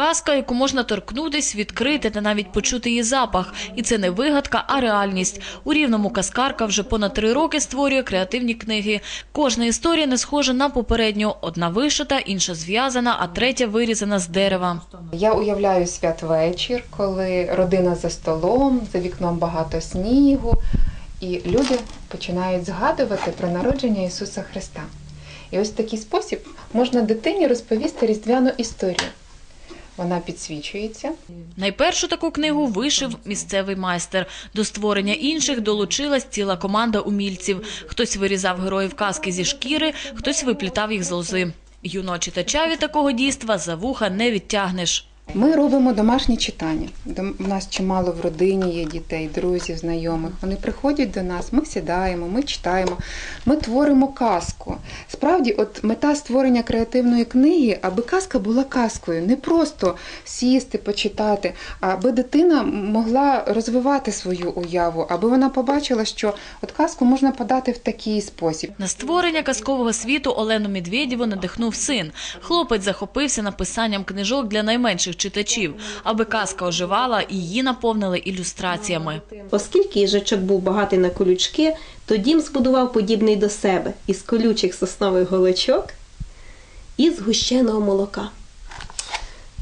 Казка, яку можна торкнутись, відкрити та навіть почути її запах. І це не вигадка, а реальність. У рівному казкарка вже понад три роки створює креативні книги. Кожна історія не схожа на попередню. Одна вишита, інша зв'язана, а третя вирізана з дерева. Я уявляю святвечір, коли родина за столом, за вікном багато снігу, і люди починають згадувати про народження Ісуса Христа. І ось такий спосіб можна дитині розповісти різдвяну історію. Вона підсвічується, Найпершу таку книгу вишив місцевий майстер. До створення інших долучилась ціла команда умільців. Хтось вирізав героїв казки зі шкіри, хтось виплітав їх з лози. Юного читача від такого дійства за вуха не відтягнеш. Ми робимо домашні читання. У нас чимало в родині є дітей, друзів, знайомих. Вони приходять до нас, ми сідаємо, ми читаємо, ми творимо казку. Справді, от мета створення креативної книги, аби казка була казкою, не просто сісти, почитати, аби дитина могла розвивати свою уяву, аби вона побачила, що от казку можна подати в такий спосіб. На створення казкового світу Олену Медведєву надихнув син. Хлопець захопився написанням книжок для найменших читачів, аби казка оживала і її наповнили ілюстраціями. Оскільки їжачок був багатий на колючки, то дім збудував подібний до себе із колючих соснових голочок і згущеного молока.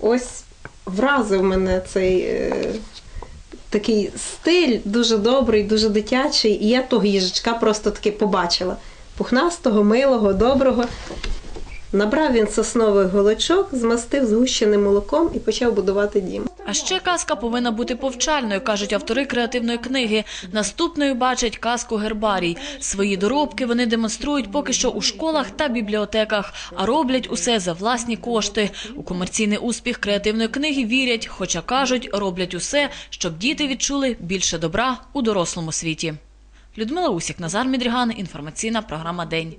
Ось вразив мене цей е, такий стиль, дуже добрий, дуже дитячий. І я того їжачка просто таки побачила. Пухнастого, милого, доброго. Набрав він соснових голочок, змастив згущеним молоком і почав будувати дім. А ще казка повинна бути повчальною, кажуть автори креативної книги. Наступною бачать казку гербарій. Свої доробки вони демонструють поки що у школах та бібліотеках, а роблять усе за власні кошти. У комерційний успіх креативної книги вірять, хоча кажуть, роблять усе, щоб діти відчули більше добра у дорослому світі. Людмила Усік, Назар Мідріган, інформаційна програма День.